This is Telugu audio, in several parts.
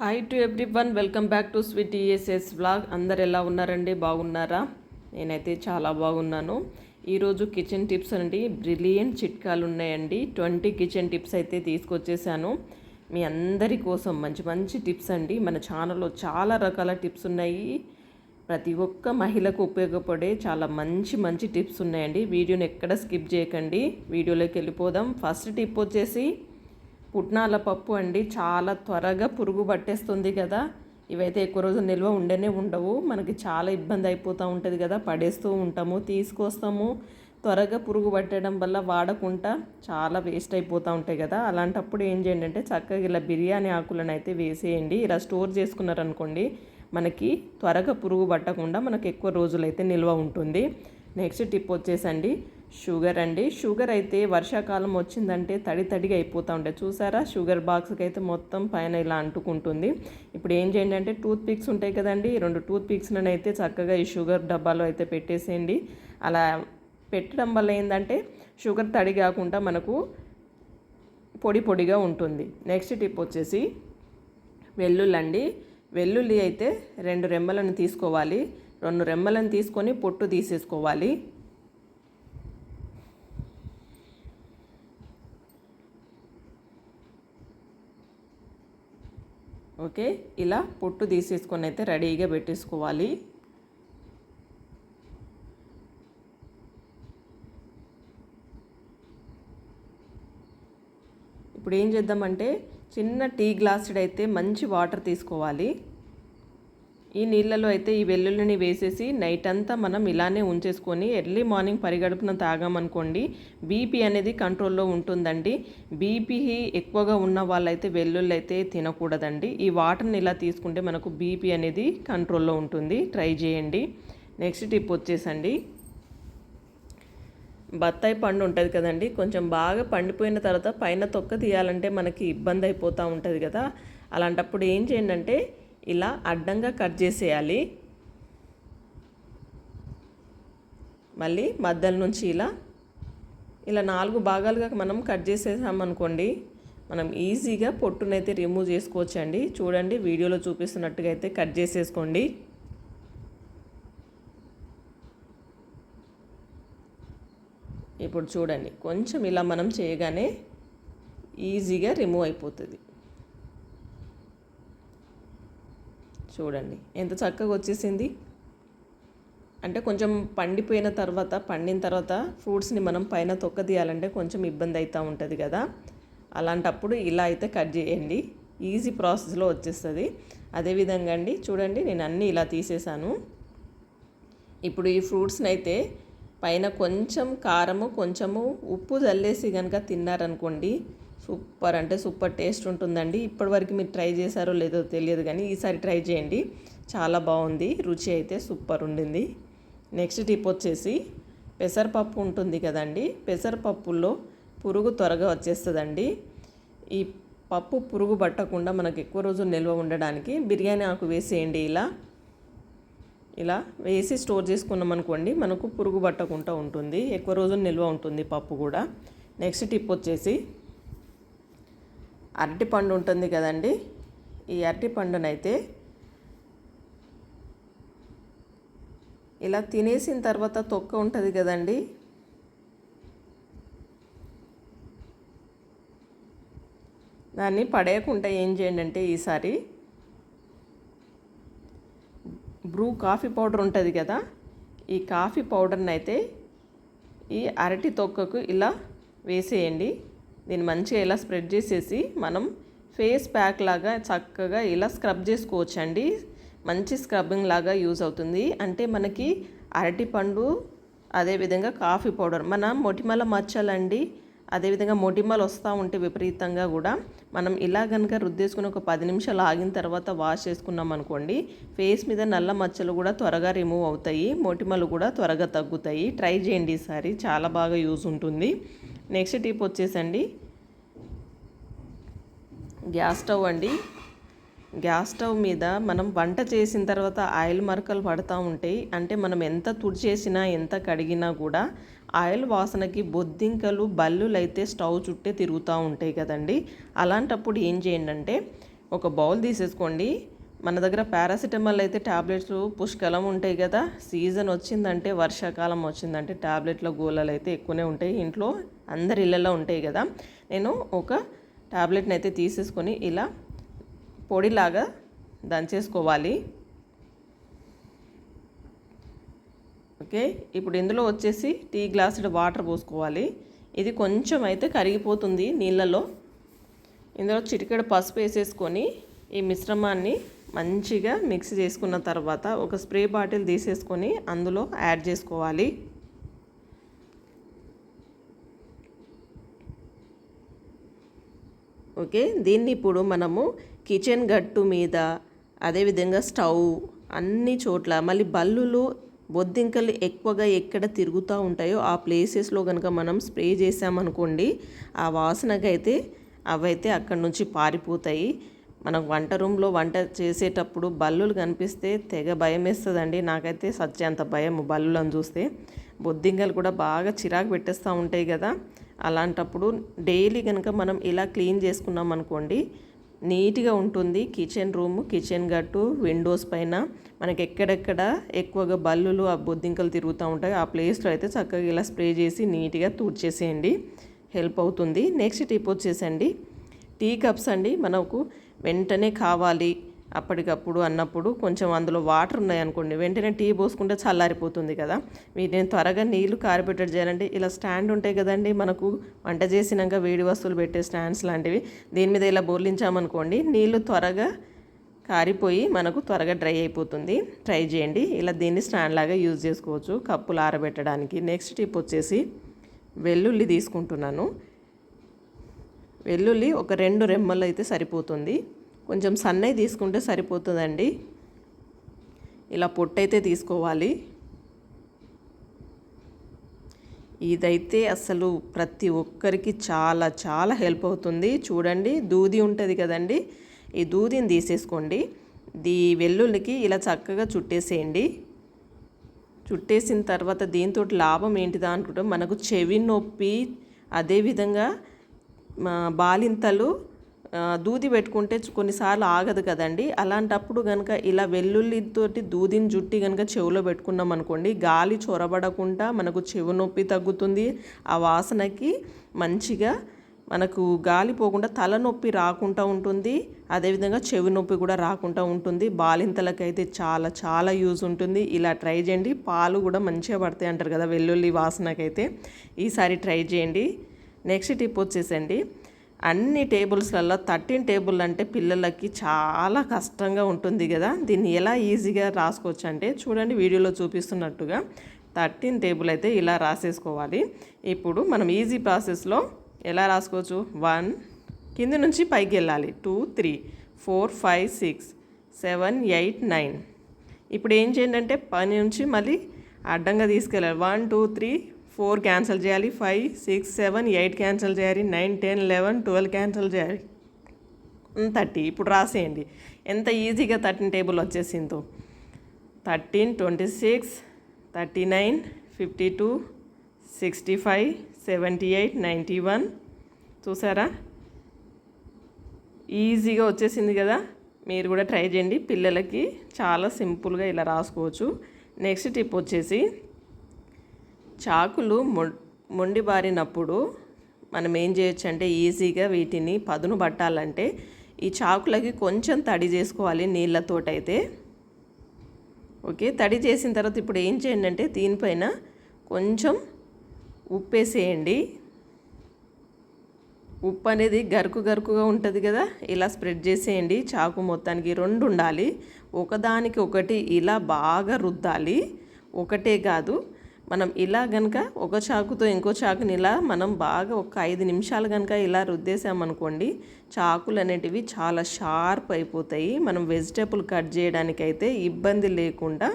Hi to everyone welcome back to sweet ESS blog అందరు ఎలా ఉన్నారండి? బాగున్నారా? నేనైతే చాలా బాగున్నాను. ఈరోజు కిచెన్ టిప్స్ అండి. బ్రిలియంట్ చిట్కాలు ఉన్నాయండి. ట్వంటీ కిచెన్ టిప్స్ అయితే తీసుకొచ్చేసాను. మీ అందరి కోసం మంచి మంచి టిప్స్ అండి. మన ఛానల్లో చాలా రకాల టిప్స్ ఉన్నాయి. ప్రతి ఒక్క మహిళకు ఉపయోగపడే చాలా మంచి మంచి టిప్స్ ఉన్నాయండి. వీడియోని ఎక్కడ స్కిప్ చేయకండి. వీడియోలోకి వెళ్ళిపోదాం. ఫస్ట్ టిప్ వచ్చేసి పుట్నాల పప్పు అండి. చాలా త్వరగా పురుగు పట్టేస్తుంది కదా. ఇవైతే ఎక్కువ రోజు నిల్వ ఉండనే ఉండవు. మనకి చాలా ఇబ్బంది అయిపోతూ ఉంటుంది కదా. పడేస్తూ ఉంటాము తీసుకొస్తాము. త్వరగా పురుగు పట్టడం వల్ల వాడకుండా చాలా వేస్ట్ అయిపోతూ ఉంటాయి కదా. అలాంటప్పుడు ఏం చేయండి అంటే చక్కగా ఇలా బిర్యానీ ఆకులను అయితే వేసేయండి. ఇలా స్టోర్ చేసుకున్నారనుకోండి మనకి త్వరగా పురుగు పట్టకుండా మనకు ఎక్కువ రోజులైతే నిల్వ ఉంటుంది. నెక్స్ట్ టిప్ వచ్చేసండి. షుగర్ అండి. షుగర్ అయితే వర్షాకాలం వచ్చిందంటే తడి తడిగా అయిపోతూ ఉంటాయి చూసారా? షుగర్ బాక్స్కి అయితే మొత్తం పైన ఇలా అంటుకుంటుంది. ఇప్పుడు ఏం చేయండి అంటే టూత్ పిక్స్ ఉంటాయి కదండి. రెండు టూత్ పిక్స్లను అయితే చక్కగా ఈ షుగర్ డబ్బాలో అయితే పెట్టేసేయండి. అలా పెట్టడం వల్ల ఏంటంటే షుగర్ తడి కాకుండా మనకు పొడి పొడిగా ఉంటుంది. నెక్స్ట్ టిప్ వచ్చేసి వెల్లుల్లి వెల్లుల్లి అయితే రెండు రెమ్మలను తీసుకోవాలి. రెండు రెమ్మలను తీసుకొని పొట్టు తీసేసుకోవాలి. ఓకే? ఇలా పొట్టు తీసేసుకొని అయితే రెడీగా పెట్టేసుకోవాలి. ఇప్పుడు ఏం చేద్దామంటే చిన్న టీ గ్లాసుడ్ అయితే మంచి వాటర్ తీసుకోవాలి. ఈ నీళ్ళలో అయితే ఈ వెల్లుల్లిని వేసేసి నైట్ అంతా మనం ఇలానే ఉంచేసుకొని ఎర్లీ మార్నింగ్ పరిగడుపున తాగామనుకోండి బీపీ అనేది కంట్రోల్లో ఉంటుందండి. బీపీ ఎక్కువగా ఉన్న వాళ్ళైతే వెల్లుల్లి అయితే తినకూడదండి. ఈ వాటర్ని ఇలా తీసుకుంటే మనకు బీపీ అనేది కంట్రోల్లో ఉంటుంది. ట్రై చేయండి. నెక్స్ట్ టిప్ వచ్చేసండి. బత్తాయి పండు ఉంటుంది కదండి కొంచెం బాగా పండిపోయిన తర్వాత పైన తొక్క తీయాలంటే మనకి ఇబ్బంది అయిపోతూ ఉంటుంది కదా. అలాంటప్పుడు ఏం చేయండి అంటే ఇలా అడ్డంగా కట్ చేసేయాలి. మళ్ళీ మధ్యల నుంచి ఇలా ఇలా నాలుగు భాగాలుగా మనం కట్ చేసేసామనుకోండి మనం ఈజీగా పొట్టునైతే రిమూవ్ చేసుకోవచ్చండి. చూడండి వీడియోలో చూపిస్తున్నట్టుగా అయితే కట్ చేసేసుకోండి. ఇప్పుడు చూడండి కొంచెం ఇలా మనం చేయగానే ఈజీగా రిమూవ్ అయిపోతుంది. చూడండి. ఎంత చక్కగా వచ్చేసింది. అంటే కొంచెం పండిపోయిన తర్వాత పండిన తర్వాత ఫ్రూట్స్ని మనం పైన తొక్క తీయాలంటే కొంచెం ఇబ్బంది అవుతూ ఉంటుంది కదా. అలాంటప్పుడు ఇలా అయితే కట్ చేయండి. ఈజీ ప్రాసెస్లో వచ్చేస్తుంది. అదేవిధంగా అండి చూడండి నేను అన్నీ ఇలా తీసేసాను. ఇప్పుడు ఈ ఫ్రూట్స్ని అయితే పైన కొంచెం కారము కొంచెము ఉప్పు చల్లేసి కనుక తిన్నారనుకోండి సూపర్ అంటే సూపర్ టేస్ట్ ఉంటుందండి. ఇప్పటివరకు మీరు ట్రై చేశారో లేదో తెలియదు కానీ ఈసారి ట్రై చేయండి. చాలా బాగుంది. రుచి అయితే సూపర్ ఉండింది. నెక్స్ట్ టిప్ వచ్చేసి పెసరపప్పు ఉంటుంది కదండి. పెసరపప్పులో పురుగు త్వరగా వచ్చేస్తుందండి. ఈ పప్పు పురుగు పట్టకుండా మనకు ఎక్కువ రోజులు నిల్వ ఉండడానికి బిర్యానీ ఆకు వేసేయండి ఇలా. ఇలా వేసి స్టోర్ చేసుకున్నాం అనుకోండి మనకు పురుగు పట్టకుండా ఉంటుంది. ఎక్కువ రోజులు నిల్వ ఉంటుంది పప్పు కూడా. నెక్స్ట్ టిప్ వచ్చేసి అరటిపండు ఉంటుంది కదండి. ఈ అరటిపండునైతే ఇలా తినేసిన తర్వాత తొక్క ఉంటుంది కదండి. దాన్ని పడేయకుండా ఏం చేయండి అంటే ఈసారి బ్రూ కాఫీ పౌడర్ ఉంటుంది కదా. ఈ కాఫీ పౌడర్ని అయితే ఈ అరటి తొక్కకు ఇలా వేసేయండి. దీన్ని మంచిగా ఇలా స్ప్రెడ్ చేసేసి మనం ఫేస్ ప్యాక్ లాగా చక్కగా ఇలా స్క్రబ్ చేసుకోవచ్చండి. మంచి స్క్రబ్బింగ్ లాగా యూజ్ అవుతుంది. అంటే మనకి అరటిపండు అదేవిధంగా కాఫీ పౌడర్. మన మొటిమల మచ్చలండి అదేవిధంగా మొటిమలు వస్తూ ఉంటే విపరీతంగా కూడా మనం ఇలా కనుక రుద్దేసుకుని ఒక పది నిమిషాలు ఆగిన తర్వాత వాష్ చేసుకున్నాం అనుకోండి ఫేస్ మీద నల్ల మచ్చలు కూడా త్వరగా రిమూవ్ అవుతాయి. మొటిమలు కూడా త్వరగా తగ్గుతాయి. ట్రై చేయండి ఈసారి. చాలా బాగా యూజ్ ఉంటుంది. నెక్స్ట్ టిప్ వచ్చేసండి. గ్యాస్ స్టవ్ అండి. గ్యాస్ స్టవ్ మీద మనం వంట చేసిన తర్వాత ఆయిల్ మరకలు పడుతూ ఉంటాయి. అంటే మనం ఎంత తుడిచేసినా ఎంత కడిగినా కూడా ఆయిల్ వాసనకి బొద్దింకలు బల్లులు అయితే స్టవ్ చుట్టే తిరుగుతూ ఉంటాయి కదండి. అలాంటప్పుడు ఏం చేయండి అంటే ఒక బౌల్ తీసేసుకోండి. మన దగ్గర పారాసిటమాల్ అయితే ట్యాబ్లెట్స్ పుష్కలం ఉంటాయి కదా. సీజన్ వచ్చిందంటే వర్షాకాలం వచ్చిందంటే ట్యాబ్లెట్ల గోళాలు అయితే ఎక్కువనే ఉంటాయి. ఇంట్లో అందరి ఇళ్ళలో ఉంటాయి కదా. నేను ఒక ట్యాబ్లెట్ని అయితే తీసేసుకొని ఇలా పొడిలాగా దంచేసుకోవాలి. ఓకే ఇప్పుడు ఇందులో వచ్చేసి టీ గ్లాసుడ్ వాటర్ పోసుకోవాలి. ఇది కొంచెం అయితే కరిగిపోతుంది నీళ్ళలో. ఇందులో చిటికెడు పసుపు వేసేసుకొని ఈ మిశ్రమాన్ని మంచిగా మిక్స్ చేసుకున్న తర్వాత ఒక స్ప్రే బాటిల్ తీసేసుకొని అందులో యాడ్ చేసుకోవాలి. ఓకే? దీన్ని ఇప్పుడు మనము కిచెన్ గట్టు మీద అదేవిధంగా స్టవ్ అన్ని చోట్ల మళ్ళీ బల్లులు బొద్దింకలు ఎక్కువగా ఎక్కడ తిరుగుతూ ఉంటాయో ఆ ప్లేసెస్లో కనుక మనం స్ప్రే చేసామనుకోండి ఆ వాసనకైతే అవైతే అక్కడ నుంచి పారిపోతాయి. మనం వంట రూమ్లో వంట చేసేటప్పుడు బల్లులు కనిపిస్తే తెగ భయం వేస్తుందండి. నాకైతే సత్యంత భయం బల్లులను చూస్తే. బొద్దింకలు కూడా బాగా చిరాకు పెట్టేస్తూ ఉంటాయి కదా. అలాంటప్పుడు డైలీ కనుక మనం ఇలా క్లీన్ చేసుకున్నాం అనుకోండి నీట్గా ఉంటుంది. కిచెన్ రూమ్ కిచెన్ గట్టు విండోస్ పైన మనకి ఎక్కడెక్కడ ఎక్కువగా బల్లులు ఆ బొద్దింకలు తిరుగుతూ ఉంటాయి ఆ ప్లేస్లో అయితే చక్కగా ఇలా స్ప్రే చేసి నీట్గా తూడ్చేసేయండి. హెల్ప్ అవుతుంది. నెక్స్ట్ టిప్ వచ్చేసండి. టీ కప్స్ అండి మనకు వెంటనే కావాలి. అప్పటికప్పుడు అన్నప్పుడు కొంచెం అందులో వాటర్ ఉన్నాయనుకోండి వెంటనే టీ పోసుకుంటే చల్లారిపోతుంది కదా. నేను త్వరగా నీళ్ళు కారిపెట్టడం చేయాలంటే ఇలా స్టాండ్ ఉంటాయి కదండి మనకు వంట చేసినాక వేడి వస్తువులు పెట్టే స్టాండ్స్ లాంటివి. దీని మీద ఇలా బోర్లించామనుకోండి నీళ్ళు త్వరగా కారిపోయి మనకు త్వరగా డ్రై అయిపోతుంది. ట్రై చేయండి. ఇలా దీన్ని స్టాండ్ లాగా యూజ్ చేసుకోవచ్చు. కప్పులు ఆరబెట్టడానికి. నెక్స్ట్ టిప్ వచ్చేసి వెల్లుల్లి తీసుకుంటున్నాను. వెల్లుల్లి ఒక రెండు రెమ్మలు అయితే సరిపోతుంది. కొంచెం సన్నై తీసుకుంటే సరిపోతుందండి. ఇలా పొట్టయితే తీసుకోవాలి. ఇదైతే అసలు ప్రతి ఒక్కరికి చాలా చాలా హెల్ప్ అవుతుంది. చూడండి దూది ఉంటుంది కదండి. ఈ దూదిని తీసేసుకోండి. దీ వెల్లుల్లికి ఇలా చక్కగా చుట్టేసేయండి. చుట్టేసిన తర్వాత దీంతో లాభం ఏంటిదా అనుకుంటే మనకు చెవి నొప్పి అదేవిధంగా బాలింతలు దూది పెట్టుకుంటే కొన్నిసార్లు ఆగదు కదండి. అలాంటప్పుడు కనుక ఇలా వెల్లుల్లితోటి దూదిని జుట్టి కనుక చెవిలో పెట్టుకున్నాం అనుకోండి గాలి చొరబడకుండా మనకు చెవి నొప్పి తగ్గుతుంది. ఆ వాసనకి మంచిగా మనకు గాలి పోకుండా తలనొప్పి రాకుండా ఉంటుంది. అదేవిధంగా చెవి నొప్పి కూడా రాకుండా ఉంటుంది. బాలింతలకైతే చాలా చాలా యూజ్ ఉంటుంది. ఇలా ట్రై చేయండి. పాలు కూడా మంచిగా పడతాయి అంటారు కదా వెల్లుల్లి వాసనకైతే. ఈసారి ట్రై చేయండి. నెక్స్ట్ టిప్ వచ్చేసండి. అన్ని టేబుల్స్లలో థర్టీన్ టేబుల్ అంటే పిల్లలకి చాలా కష్టంగా ఉంటుంది కదా. దీన్ని ఎలా ఈజీగా రాసుకోవచ్చు అంటే చూడండి వీడియోలో చూపిస్తున్నట్టుగా థర్టీన్ టేబుల్ అయితే ఇలా రాసేసుకోవాలి. ఇప్పుడు మనం ఈజీ ప్రాసెస్లో ఎలా రాసుకోవచ్చు? వన్ కింద నుంచి పైకి వెళ్ళాలి. Two three four five six seven eight nine. ఇప్పుడు ఏం చేయండి అంటే పని నుంచి మళ్ళీ అడ్డంగా తీసుకెళ్ళాలి. One two three four cancel చేయాలి five six seven eight cancel చేయాలి nine ten eleven twelve cancel చేయాలి. థర్టీ. ఇప్పుడు రాసేయండి. ఎంత ఈజీగా థర్టీన్ టేబుల్ వచ్చేసిందో. Thirteen twenty six thirty nine fifty two sixty five seventy eight ninety one. చూసారా? ఈజీగా వచ్చేసింది కదా. మీరు కూడా ట్రై చేయండి. పిల్లలకి చాలా సింపుల్గా ఇలా రాసుకోవచ్చు. నెక్స్ట్ టిప్ వచ్చేసి చాకులు మొండి బారినప్పుడు మనం ఏం చేయొచ్చు అంటే ఈజీగా వీటిని పదును పట్టాలంటే ఈ చాకులకి కొంచెం తడి చేసుకోవాలి నీళ్ళతోటైతే. ఓకే? తడి చేసిన తర్వాత ఇప్పుడు ఏం చేయండి అంటే దీనిపైన కొంచెం ఉప్పేసేయండి. ఉప్పు అనేది గరుకు గరుకుగా ఉంటుంది కదా? ఇలా స్ప్రెడ్ చేసేయండి. చాకు మొత్తానికి రెండు ఉండాలి. ఒకదానికి ఒకటి ఇలా బాగా రుద్దాలి. ఒకటే కాదు. మనం ఇలా కనుక ఒక చాకుతో ఇంకో చాకుని ఇలా మనం బాగా ఒక ఐదు నిమిషాలు కనుక ఇలా రుద్దేసామనుకోండి చాకులు అనేటివి చాలా షార్ప్ అయిపోతాయి. మనం వెజిటేబుల్ కట్ చేయడానికైతే ఇబ్బంది లేకుండా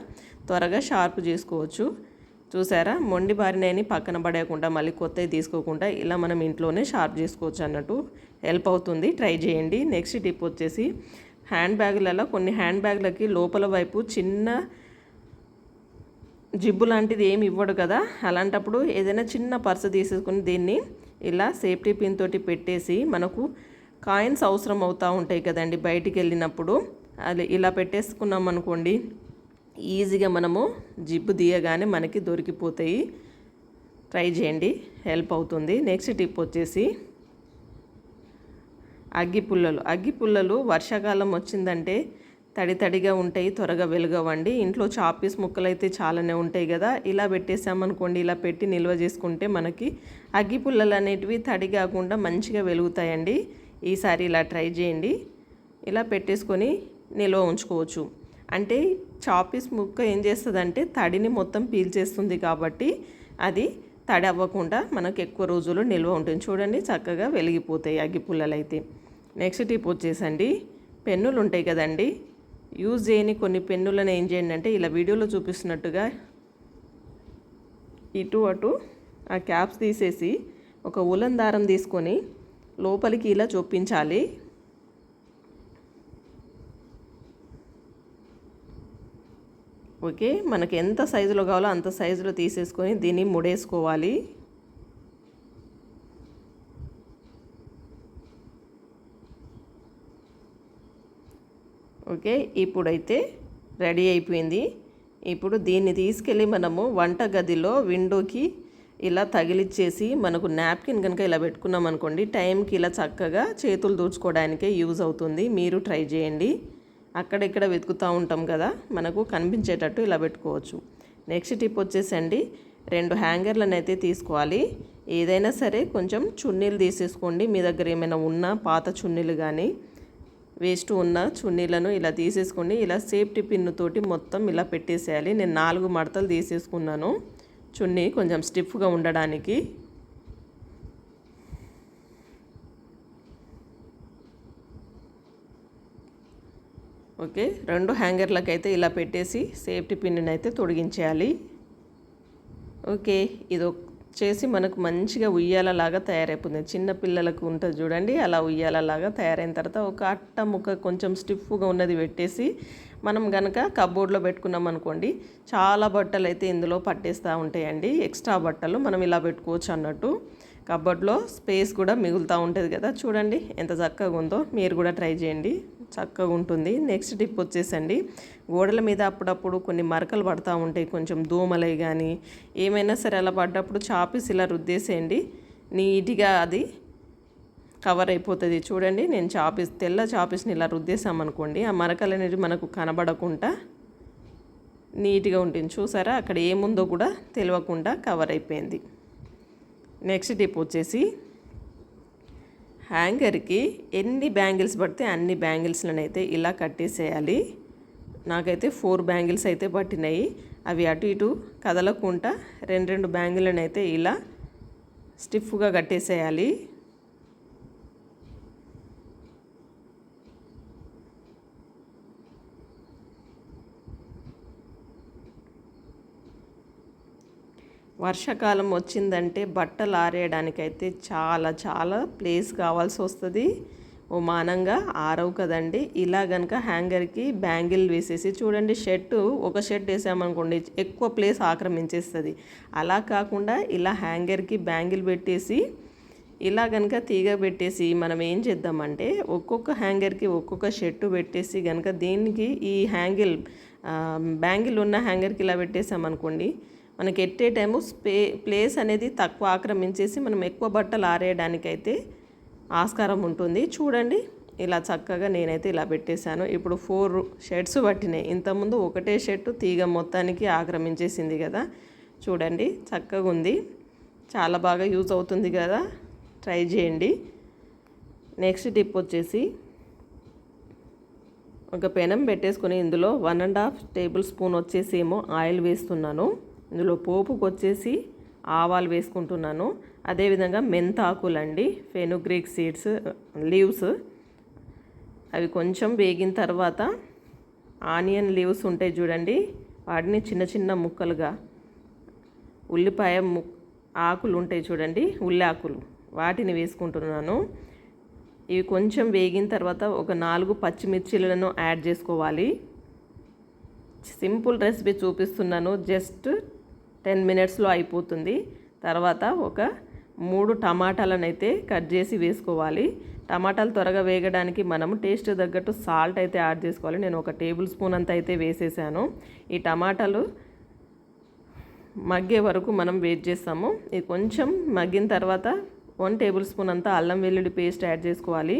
త్వరగా షార్ప్ చేసుకోవచ్చు. చూసారా? మొండి బారినని పక్కన పడేయకుండా మళ్ళీ కొత్తవి తీసుకోకుండా ఇలా మనం ఇంట్లోనే షార్ప్ చేసుకోవచ్చు అన్నట్టు హెల్ప్ అవుతుంది. ట్రై చేయండి. నెక్స్ట్ టిప్ వచ్చేసి హ్యాండ్ బ్యాగులలో కొన్ని హ్యాండ్ బ్యాగ్లకి లోపల వైపు చిన్న జిబ్బు లాంటిది ఏమి ఇవ్వడు కదా. అలాంటప్పుడు ఏదైనా చిన్న పర్స్ తీసేసుకుని దీన్ని ఇలా సేఫ్టీ పిన్ తోటి పెట్టేసి మనకు కాయిన్స్ అవసరం అవుతూ ఉంటాయి కదండి బయటికి వెళ్ళినప్పుడు. అది ఇలా పెట్టేసుకున్నాం అనుకోండి ఈజీగా మనము జిబ్బు తీయగానే మనకి దొరికిపోతాయి. ట్రై చేయండి హెల్ప్ అవుతుంది. నెక్స్ట్ టిప్ వచ్చేసి అగ్గి పుల్లలు. అగ్గి పుల్లలు వర్షాకాలం వచ్చిందంటే తడి తడిగా ఉంటాయి త్వరగా వెలుగవండి. ఇంట్లో చాపీస్ ముక్కలు అయితే చాలానే ఉంటాయి కదా. ఇలా పెట్టేసామనుకోండి ఇలా పెట్టి నిల్వ చేసుకుంటే మనకి అగ్గి పుల్లలు అనేటివి తడి కాకుండా మంచిగా వెలుగుతాయండి. ఈసారి ఇలా ట్రై చేయండి. ఇలా పెట్టేసుకొని నిల్వ ఉంచుకోవచ్చు. అంటే చాపీస్ ముక్క ఏం చేస్తుందంటే తడిని మొత్తం పీల్చేస్తుంది కాబట్టి అది తడి అవ్వకుండా మనకు ఎక్కువ రోజులు నిల్వ ఉంటుంది. చూడండి చక్కగా వెలిగిపోతాయి అగ్గి పుల్లలు అయితే నెక్స్ట్ టిప్ వచ్చేసండి. పెన్నులు ఉంటాయి కదండి. యూజ్ చేయని కొన్ని పెన్నులను ఏం చేయండి అంటే ఇలా వీడియోలో చూపిస్తున్నట్టుగా ఇటు అటు ఆ క్యాప్స్ తీసేసి ఒక ఉలన్ దారం తీసుకొని లోపలికి ఇలా చూపించాలి ఓకే మనకి ఎంత సైజులో కావాలో అంత సైజులో తీసేసుకొని దీన్ని ముడేసుకోవాలి. ఓకే? ఇప్పుడైతే రెడీ అయిపోయింది. ఇప్పుడు దీన్ని తీసుకెళ్ళి మనము వంట గదిలో విండోకి ఇలా తగిలిచ్చేసి మనకు నాప్కిన్ కనుక ఇలా పెట్టుకున్నాం అనుకోండి టైంకి ఇలా చక్కగా చేతులు దూచుకోవడానికే యూజ్ అవుతుంది. మీరు ట్రై చేయండి. అక్కడెక్కడ వెతుకుతూ ఉంటాం కదా మనకు కనిపించేటట్టు ఇలా పెట్టుకోవచ్చు. నెక్స్ట్ టిప్ వచ్చేసండి. రెండు హ్యాంగర్లను అయితే తీసుకోవాలి. ఏదైనా సరే కొంచెం చున్నీలు తీసేసుకోండి. మీ దగ్గర ఏమైనా ఉన్న పాత చున్నీలు కానీ వేస్ట్ ఉన్న చున్నీలను ఇలా తీసేసుకుని ఇలా సేఫ్టీ పిన్నుతోటి మొత్తం ఇలా పెట్టేసేయాలి. నేను నాలుగు మడతలు తీసేసుకున్నాను చున్నీ కొంచెం స్టిఫ్గా ఉండడానికి. ఓకే రెండు హ్యాంగర్లకైతే ఇలా పెట్టేసి సేఫ్టీ పిన్ని అయితే తొడిగించేయాలి. ఓకే ఇది చేసి మనకు మంచిగా ఉయ్యాలలాగా తయారైపోతుంది. చిన్న పిల్లలకు ఉంటుంది చూడండి అలా ఉయ్యాలలాగా తయారైన తర్వాత ఒక అట్ట ముక్క కొంచెం స్టిఫ్గా ఉన్నది పెట్టేసి మనం కనుక కబోర్డ్లో పెట్టుకున్నాం అనుకోండి చాలా బట్టలు అయితే ఇందులో పట్టేస్తూ ఉంటాయండి. ఎక్స్ట్రా బట్టలు మనం ఇలా పెట్టుకోవచ్చు అన్నట్టు. కబోర్డ్లో స్పేస్ కూడా మిగులుతూ ఉంటుంది కదా. చూడండి ఎంత చక్కగా ఉందో మీరు కూడా ట్రై చేయండి. చక్కగా ఉంటుంది. నెక్స్ట్ టిప్ వచ్చేసండి. గోడల మీద అప్పుడప్పుడు కొన్ని మరకలు పడతా ఉంటాయి. కొంచెం దోమలై కానీ ఏమైనా సరే అలా పడ్డప్పుడు చాపీస్ ఇలా రుద్దేసేయండి. నీట్గా అది కవర్ అయిపోతుంది. చూడండి నేను చాపీస్ తెల్ల చాపీస్ని ఇలా రుద్దేసామనుకోండి ఆ మరకలు అనేది మనకు కనబడకుండా నీట్గా ఉంటుంది. చూసారా? అక్కడ ఏముందో కూడా తెలియకుండా కవర్ అయిపోయింది. నెక్స్ట్ టిప్ వచ్చేసి హ్యాంగర్కి ఎన్ని బ్యాంగిల్స్ పడితే అన్ని బ్యాంగిల్స్లను అయితే ఇలా కట్టేసేయాలి. నాకైతే ఫోర్ బ్యాంగిల్స్ అయితే పట్టినాయి. అవి అటు ఇటు కదలకుండా రెండు రెండు బ్యాంగిల్ని అయితే ఇలా స్టిఫ్గా కట్టేసేయాలి. వర్షాకాలం వచ్చిందంటే బట్టలు ఆరేయడానికైతే చాలా చాలా ప్లేస్ కావాల్సి వస్తుంది. ఓ మానంగా ఆరవు కదండి. ఇలా కనుక హ్యాంగర్కి బ్యాంగిల్ వేసేసి చూడండి షర్టు ఒక షర్ట్ వేసామనుకోండి ఎక్కువ ప్లేస్ ఆక్రమించేస్తుంది. అలా కాకుండా ఇలా హ్యాంగర్కి బ్యాంగిల్ పెట్టేసి ఇలా కనుక తీగ పెట్టేసి మనం ఏం చేద్దామంటే ఒక్కొక్క హ్యాంగర్కి ఒక్కొక్క షర్టు పెట్టేసి కనుక దీనికి ఈ హ్యాంగిల్ బ్యాంగిల్ ఉన్న హ్యాంగర్కి ఇలా పెట్టేసామనుకోండి మనకి ఎట్టే టైము స్పే ప్లేస్ అనేది తక్కువ ఆక్రమించేసి మనం ఎక్కువ బట్టలు ఆరేయడానికైతే ఆస్కారం ఉంటుంది. చూడండి ఇలా చక్కగా నేనైతే ఇలా పెట్టేశాను. ఇప్పుడు ఫోర్ షర్ట్స్ పట్టినాయి. ఇంతకుముందు ఒకటే షర్టు తీగ మొత్తానికి ఆక్రమించేసింది కదా. చూడండి చక్కగా ఉంది. చాలా బాగా యూజ్ అవుతుంది కదా. ట్రై చేయండి. నెక్స్ట్ టిప్ వచ్చేసి ఒక పెనం పెట్టేసుకొని ఇందులో one and half tablespoon వచ్చేసి ఏమో ఆయిల్ వేస్తున్నాను. ఇందులో పోపుకు వచ్చేసి ఆవాలు వేసుకుంటున్నాను. అదేవిధంగా మెంతాకులండి ఫెనుగ్రీక్ సీడ్స్ లీవ్స్. అవి కొంచెం వేగిన తర్వాత ఆనియన్ లీవ్స్ ఉంటాయి చూడండి వాటిని చిన్న చిన్న ముక్కలుగా ఉల్లిపాయ ము ఆకులు ఉంటాయి చూడండి ఉల్లి ఆకులు. వాటిని వేసుకుంటున్నాను. ఇవి కొంచెం వేగిన తర్వాత ఒక నాలుగు పచ్చిమిర్చిలను యాడ్ చేసుకోవాలి. సింపుల్ రెసిపీ చూపిస్తున్నాను. జస్ట్ టెన్ మినిట్స్లో అయిపోతుంది. తర్వాత ఒక మూడు టమాటాలను అయితే కట్ చేసి వేసుకోవాలి. టమాటాలు త్వరగా వేగడానికి మనము టేస్ట్ తగ్గట్టు సాల్ట్ అయితే యాడ్ చేసుకోవాలి. నేను ఒక టేబుల్ స్పూన్ అంత అయితే వేసేసాను. ఈ టమాటాలు మగ్గే వరకు మనం వెయిట్ చేస్తాము. ఇది కొంచెం మగ్గిన తర్వాత వన్ టేబుల్ స్పూన్ అంతా అల్లం వెల్లుల్లి పేస్ట్ యాడ్ చేసుకోవాలి.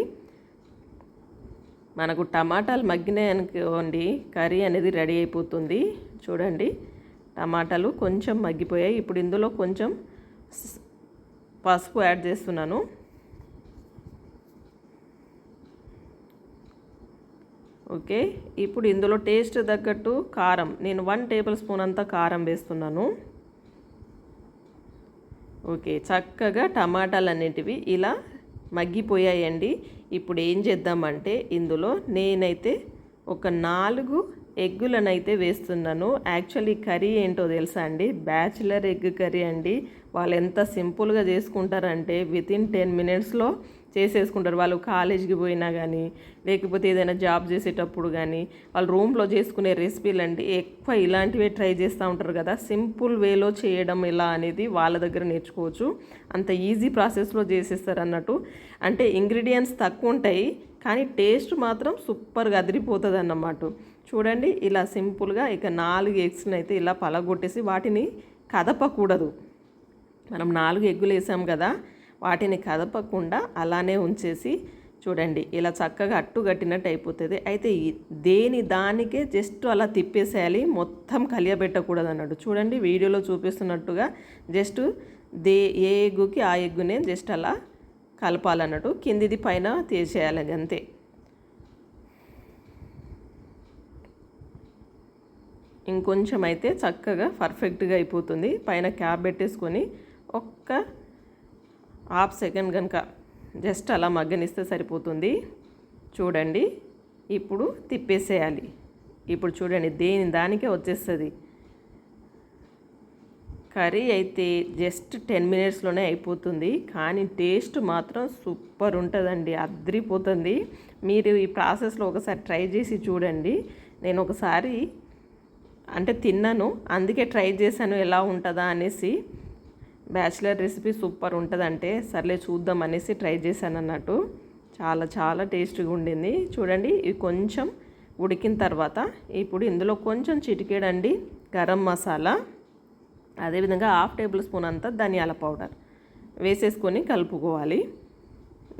మనకు టమాటాలు మగ్గినాయి అనుకోండి కర్రీ అనేది రెడీ అయిపోతుంది. చూడండి. టమాటాలు కొంచెం మగ్గిపోయాయి. ఇప్పుడు ఇందులో కొంచెం పసుపు యాడ్ చేస్తున్నాను. ఓకే. ఇప్పుడు ఇందులో టేస్ట్ తగ్గట్టు కారం నేను వన్ టేబుల్ స్పూన్ అంతా కారం వేస్తున్నాను. ఓకే. చక్కగా టమాటాలు అనేటివి ఇలా మగ్గిపోయాయండి. ఇప్పుడు ఏం చేద్దామంటే ఇందులో నేనైతే ఒక నాలుగు ఎగ్గులనైతే వేస్తున్నాను. యాక్చువల్లీ కర్రీ ఏంటో తెలుసా అండి? బ్యాచిలర్ ఎగ్ కర్రీ అండి. వాళ్ళు ఎంత సింపుల్గా చేసుకుంటారంటే విత్ ఇన్ టెన్ మినిట్స్లో చేసేసుకుంటారు. వాళ్ళు కాలేజీకి పోయినా కానీ లేకపోతే ఏదైనా జాబ్ చేసేటప్పుడు కానీ వాళ్ళు రూమ్లో చేసుకునే రెసిపీలు అండి ఎక్కువ ఇలాంటివే ట్రై చేస్తూ ఉంటారు కదా. సింపుల్ వేలో చేయడం ఎలా అనేది వాళ్ళ దగ్గర నేర్చుకోవచ్చు. అంత ఈజీ ప్రాసెస్లో చేసేస్తారు అన్నట్టు అంటే ఇంగ్రీడియంట్స్ తక్కువ ఉంటాయి కానీ టేస్ట్ మాత్రం సూపర్గా అదిరిపోతుంది అన్నమాట చూడండి ఇలా సింపుల్గా ఇక నాలుగు ఎగ్స్ని అయితే ఇలా పలగొట్టేసి వాటిని కదపకూడదు. మనం నాలుగు ఎగ్గులు వేసాం కదా వాటిని కదపకుండా అలానే ఉంచేసి చూడండి ఇలా చక్కగా అట్టు కట్టినట్టు అయిపోతుంది. అయితే దేని దానికే జస్ట్ అలా తిప్పేసేయాలి మొత్తం కలియబెట్టకూడదు అన్నట్టు చూడండి వీడియోలో చూపిస్తున్నట్టుగా జస్ట్ దే ఏ ఎగ్గుకి ఆ ఎగ్గునే జస్ట్ అలా కలపాలన్నట్టు. కిందిది పైన తీసేయాలి అంతే. ఇంకొంచెం అయితే చక్కగా పర్ఫెక్ట్గా అయిపోతుంది. పైన క్యాప్ పెట్టేసుకొని ఒక్క హాఫ్ సెకండ్ కనుక జస్ట్ అలా మగ్గనిస్తే సరిపోతుంది. చూడండి ఇప్పుడు తిప్పేసేయాలి. ఇప్పుడు చూడండి దేని దానికే వచ్చేస్తుంది. కర్రీ అయితే జస్ట్ టెన్ మినిట్స్లోనే అయిపోతుంది. కానీ టేస్ట్ మాత్రం సూపర్ ఉంటుందండి అద్రిపోతుంది. మీరు ఈ ప్రాసెస్లో ఒకసారి ట్రై చేసి చూడండి. నేను ఒకసారి అంటే తిన్నాను అందుకే ట్రై చేశాను ఎలా ఉంటుందా అనేసి. బ్యాచిలర్ రెసిపీ సూపర్ ఉంటుందంటే సర్లే చూద్దాం అనేసి ట్రై చేశాను అన్నట్టు. చాలా చాలా టేస్టీగా ఉండింది. చూడండి ఇవి కొంచెం ఉడికిన తర్వాత ఇప్పుడు ఇందులో కొంచెం చిటికేడండి గరం మసాలా అదేవిధంగా హాఫ్ టేబుల్ స్పూన్ అంతా ధనియాల పౌడర్ వేసేసుకొని కలుపుకోవాలి.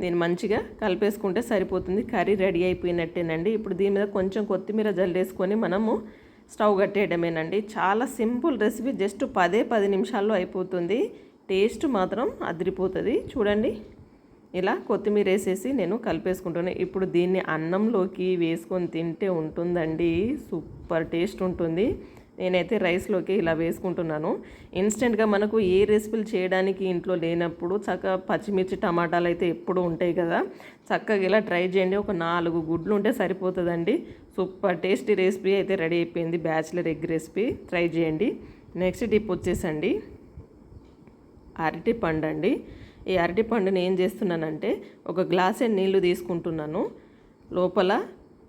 నేను మంచిగా కలిపేసుకుంటే సరిపోతుంది. కర్రీ రెడీ అయిపోయినట్టేనండి. ఇప్పుడు దీని మీద కొంచెం కొత్తిమీర జల్లేసుకొని మనము స్టవ్ కట్టేయడమేనండి. చాలా సింపుల్ రెసిపీ జస్ట్ పదే పది నిమిషాల్లో అయిపోతుంది. టేస్ట్ మాత్రం అదిరిపోతుంది. చూడండి ఇలా కొత్తిమీర వేసేసి నేను కలిపేసుకుంటాను. ఇప్పుడు దీన్ని అన్నంలోకి వేసుకొని తింటే ఉంటుందండి. సూపర్ టేస్ట్ ఉంటుంది. నేనైతే రైస్లోకి ఇలా వేసుకుంటున్నాను. ఇన్స్టెంట్గా మనకు ఏ రెసిపీలు చేయడానికి ఇంట్లో లేనప్పుడు చక్కగా పచ్చిమిర్చి టమాటాలు అయితే ఎప్పుడు ఉంటాయి కదా. చక్కగా ఇలా ట్రై చేయండి. ఒక నాలుగు గుడ్లు ఉంటే సరిపోతుందండి. సూపర్ టేస్టీ రెసిపీ అయితే రెడీ అయిపోయింది. Bachelor egg recipe. ట్రై చేయండి. నెక్స్ట్ టిప్ వచ్చేసండి. అరటి పండు అండి ఈ అరటి పండుని ఏం చేస్తున్నానంటే ఒక గ్లాసే నీళ్ళు తీసుకుంటున్నాను. లోపల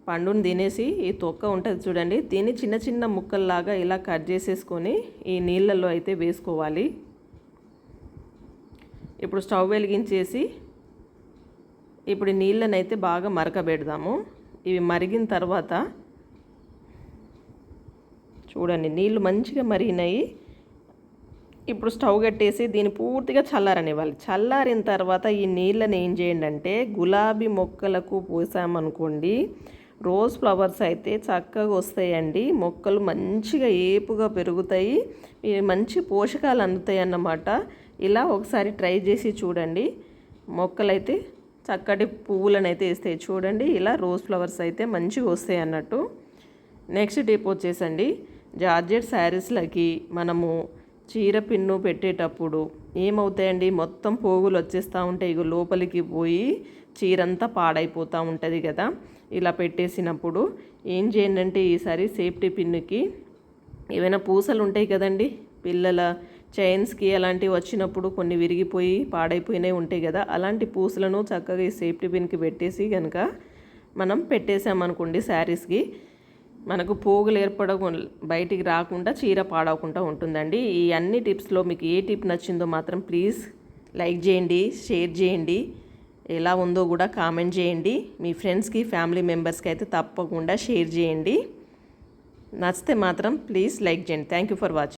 పండుని తినేసి ఈ తొక్క ఉంటుంది చూడండి. దీన్ని చిన్న చిన్న ముక్కల్లాగా ఇలా కట్ చేసేసుకొని ఈ నీళ్ళల్లో అయితే వేసుకోవాలి. ఇప్పుడు స్టవ్ వెలిగించేసి ఇప్పుడు నీళ్ళని అయితే బాగా మరకబెడదాము. ఇవి మరిగిన తర్వాత చూడండి నీళ్ళు మంచిగా మరిగినాయి. ఇప్పుడు స్టవ్ కట్టేసి దీన్ని పూర్తిగా చల్లారనివ్వాలి. చల్లారిన తర్వాత ఈ నీళ్ళని ఏం చేయండి అంటే గులాబీ మొక్కలకు పోసామనుకోండి. రోజ్ ఫ్లవర్స్ అయితే చక్కగా వస్తాయండి. మొక్కలు మంచిగా ఏపుగా పెరుగుతాయి. మంచి పోషకాలు అందుతాయి అన్నమాట. ఇలా ఒకసారి ట్రై చేసి చూడండి. మొక్కలైతే చక్కటి పువ్వులను అయితే వేస్తాయి. చూడండి ఇలా రోజ్ ఫ్లవర్స్ అయితే మంచిగా వస్తాయి అన్నట్టు. నెక్స్ట్ టిప్ వచ్చేసండి. జార్జెట్ శారీస్లకి మనము చీర పిన్ను పెట్టేటప్పుడు ఏమవుతాయండి? మొత్తం పోగులు వచ్చేస్తూ ఉంటాయి. ఇక లోపలికి పోయి చీరంతా పాడైపోతూ ఉంటుంది కదా. ఇలా పెట్టేసినప్పుడు ఏం చేయండి అంటే ఈసారి సేఫ్టీ పిన్నుకి ఏమైనా పూసలు ఉంటాయి కదండి. పిల్లల చైన్స్కి అలాంటివి వచ్చినప్పుడు కొన్ని విరిగిపోయి పాడైపోయినవి ఉంటాయి కదా. అలాంటి పూసలను చక్కగా ఈ సేఫ్టీ పిన్కి పెట్టేసి కనుక మనం పెట్టేసామనుకోండి శారీస్కి. మనకు పోగులు ఏర్పడ బయటికి రాకుండా చీర పాడవకుండా ఉంటుందండి. ఈ అన్ని టిప్స్లో మీకు ఏ టిప్ నచ్చిందో మాత్రం ప్లీజ్ లైక్ చేయండి షేర్ చేయండి. ఎలా ఉందో కూడా కామెంట్ చేయండి. మీ ఫ్రెండ్స్కి ఫ్యామిలీ మెంబర్స్కి అయితే తప్పకుండా షేర్ చేయండి. నచ్చితే మాత్రం ప్లీజ్ లైక్ చేయండి. Thank you for watching